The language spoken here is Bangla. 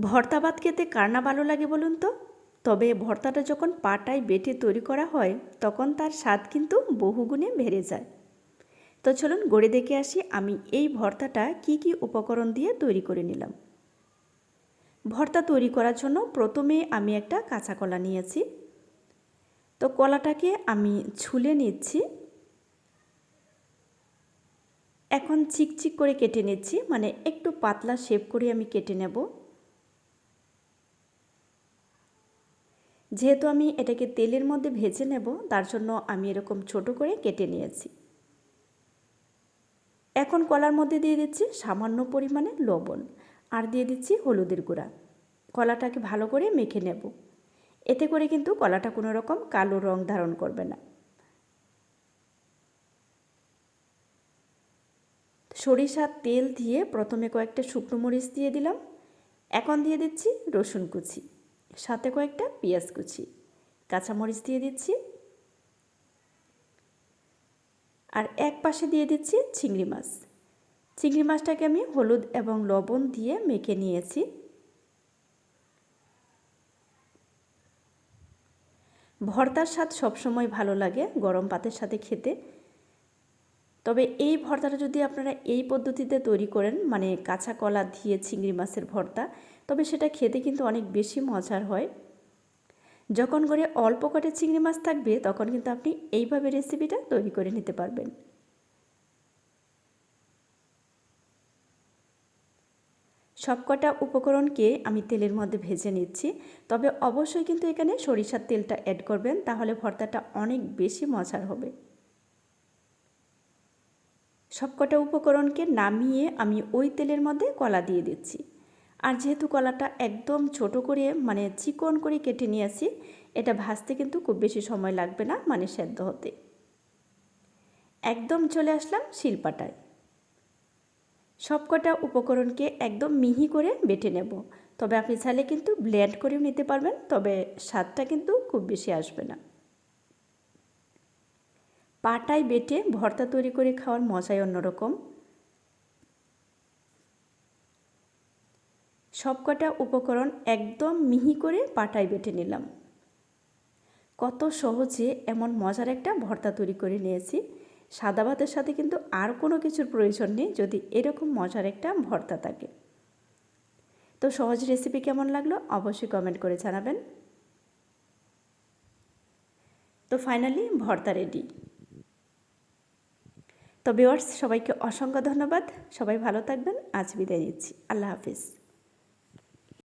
ভর্তা ভাত খেতে কার না ভালো লাগে বলুন তো? তবে ভর্তাটা যখন পাটায় বেটে তৈরি করা হয়, তখন তার স্বাদ কিন্তু বহুগুণে বেড়ে যায়। তো চলুন গড়ে দেখে আসি আমি এই ভর্তাটা কি কি উপকরণ দিয়ে তৈরি করে নিলাম। ভর্তা তৈরি করার জন্য প্রথমে আমি একটা কাঁচা কলা নিয়েছি। তো কলাটাকে আমি ছুলে নিচ্ছি। এখন চিকচিক করে কেটে নিচ্ছি মানে একটু পাতলা শেপ করে আমি কেটে নেব। যেহেতু আমি এটাকে তেলের মধ্যে ভেজে নেব, তার জন্য আমি এরকম ছোট করে কেটে নিয়েছি। এখন কলার মধ্যে দিয়ে দিচ্ছি সামান্য পরিমাণে লবণ আর দিয়ে দিচ্ছি হলুদের গুঁড়া। কলাটাকে ভালো করে মেখে নেব। এতে করে কিন্তু কলাটা কোনো রকম কালো রং ধারণ করবে না। সরিষার তেল দিয়ে প্রথমে কয়েকটা শুকনো মরিচ দিয়ে দিলাম। এখন দিয়ে দিচ্ছি রসুন কুচি। সাথে কয়েকটা পেঁয়াজ কুচি, কাঁচামরিচ দিয়ে দিচ্ছি। আর এক পাশে দিয়ে দিচ্ছি চিংড়ি মাছ। চিংড়ি মাছটাকে আমি হলুদ এবং লবণ দিয়ে মেখে নিয়েছি। ভর্তার স্বাদ সবসময় ভালো লাগে গরম পাতের সাথে খেতে। তবে এই ভর্তাটা যদি আপনারা এই পদ্ধতিতে তৈরি করেন মানে কাঁচা কলা দিয়ে চিংড়ি মাছের ভর্তা তবে সেটা খেতে কিন্তু অনেক বেশি মজার হয়। যখন করে অল্প কটে চিংড়ি মাছ থাকবে, তখন কিন্তু আপনি এইভাবে রেসিপিটা তৈরি করে নিতে পারবেন। সবকটা উপকরণকে আমি তেলের মধ্যে ভেজে নিচ্ছি। তবে অবশ্যই কিন্তু এখানে সরিষার তেলটা অ্যাড করবেন, তাহলে ভর্তাটা অনেক বেশি মজার হবে। সবকটা উপকরণকে নামিয়ে আমি ওই তেলের মধ্যে কলা দিয়ে দিচ্ছি। আর যেহেতু কলাটা একদম ছোট করে মানে চিকন করে কেটে নিয়েছি এটা ভাজতে কিন্তু খুব বেশি সময় লাগবে না মানে সেদ্ধ হতে। একদম চলে আসলাম শিলপাটায়। সবকটা উপকরণকে একদম মিহি করে বেটে নেব। তবে আপনি চাইলে কিন্তু ব্লেন্ড করেও নিতে পারবেন, তবে স্বাদটা কিন্তু খুব বেশি আসবে না। পাটায় বেটে ভর্তা তৈরি করে খাওয়ার মজাই অন্যরকম। সবকটা উপকরণ একদম মিহি করে পাটায় বেটে নিলাম। কত সহজে এমন মজার একটা ভর্তা তৈরি করে নিয়েছি। সাদা ভাতের সাথে কিন্তু আর কোনো কিছুর প্রয়োজন নেই যদি এরকম মজার একটা ভর্তা থাকে। তো সহজ রেসিপি কেমন লাগল অবশ্যই কমেন্ট করে জানাবেন। তো ফাইনালি ভর্তা রেডি তো ভিওয়ার্স সবাইকে অসংখ্য ধন্যবাদ। সবাই ভালো থাকবেন। আজ বিদায় নিচ্ছি। আল্লাহ হাফিজ।